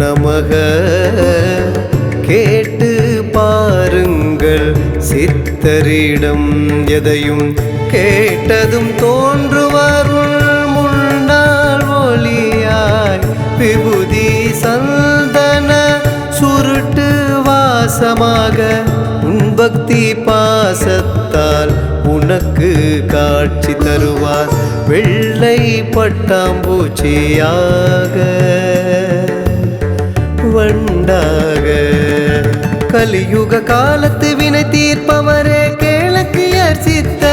நமக. கேட்டு பாருங்கள் சித்தரிடம் எதையும் கேட்டதும் தோன்றுவருள் முன்னாள் ஒளியாய் விபூதி சந்தன சுருட்டு வாசமாக உன் பக்தி பாசத்தால் உனக்கு காட்சி தருவார். வெள்ளை பட்டாம்பூச்சியாக வண்டாக. கலியுக காலத்து வினை தீர்ப்பவரே கேளக்கியர் அர்ச்சித்த.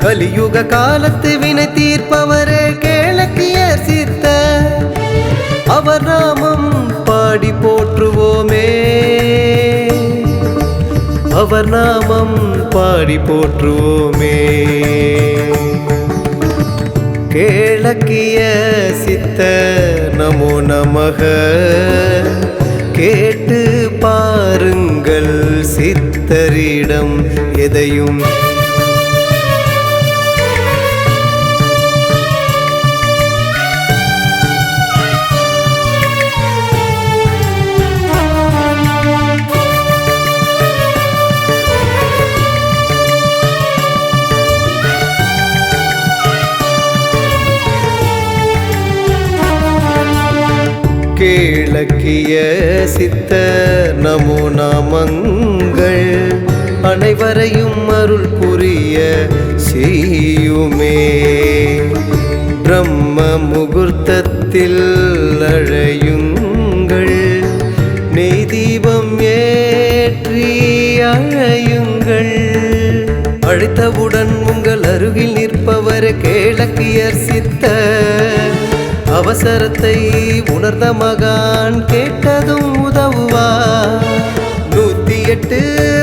கலியுக காலத்து வினை தீர்ப்பவரே கேளக்கியர் அர்ச்சித்த. அவர் நாமம் பாடி போற்றுவோமே. அவர் நாமம் பாடி போற்றுவோமே. கேளக்கிய சித்தர் நமோ நமக. கேட்டு பாருங்கள் சித்தரிடம் எதையும் கேளக்கிய சித்த நமோ நாமங்கள் அனைவரையும் அருள் புரிய செய்யுமே. பிரம்ம முகூர்த்தத்தில் அழையுங்கள் நெய் தீபம் ஏற்றி அழையுங்கள். அழைத்தவுடன் உங்கள் அருகில் நிற்பவர் கேளக்கியர் சித்தர். அவசரத்தை உணர்ந்த மகான் கேட்டதும் உதவுவா? நூத்தி எட்டு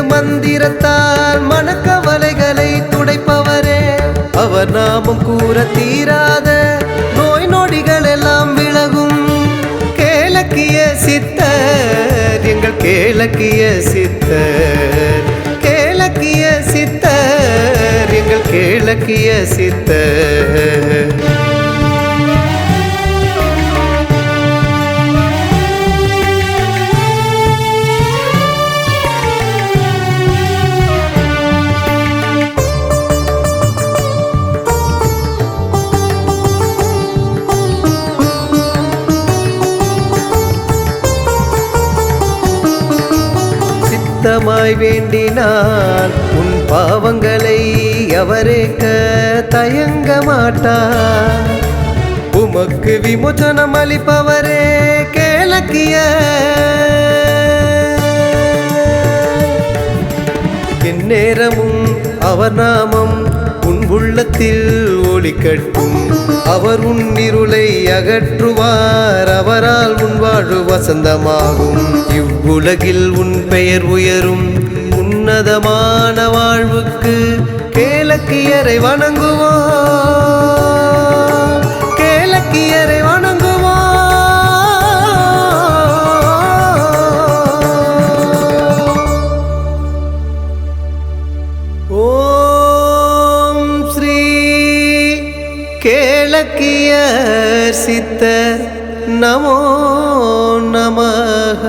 மந்திரத்தால் மனக்கவலைகளை துடைப்பவரே. அவர் நாமும் கூற தீராத நோய் நொடிகள் எல்லாம் விலகும். கேளக்கிய சித்தர் எங்கள் கேளக்கிய சித்தர். கேளக்கிய சித்தர் எங்கள் கேளக்கிய சித்தர். சித்தமாய் வேண்டினான். உன் பாவங்களை அவரேக்க தயங்க மாட்டார் உமக்கு விமோச்சனம் அளிப்பவரே கேளக்கிய. எந்நேரமும் அவர் நாமம் உன் உள்ளத்தில் ஒளிக்கட்டும் அவர் உன் இருளை அகற்றுவார். அவரால் உன் வாழ்வு வசந்தமாகும். இவ்வுலகில் உன் பெயர் உயரும். உன்னதமான வாழ்வுக்கு கேளக்கியரை வணங்குவோம் கேளக்கிய சித்த நமோ நமக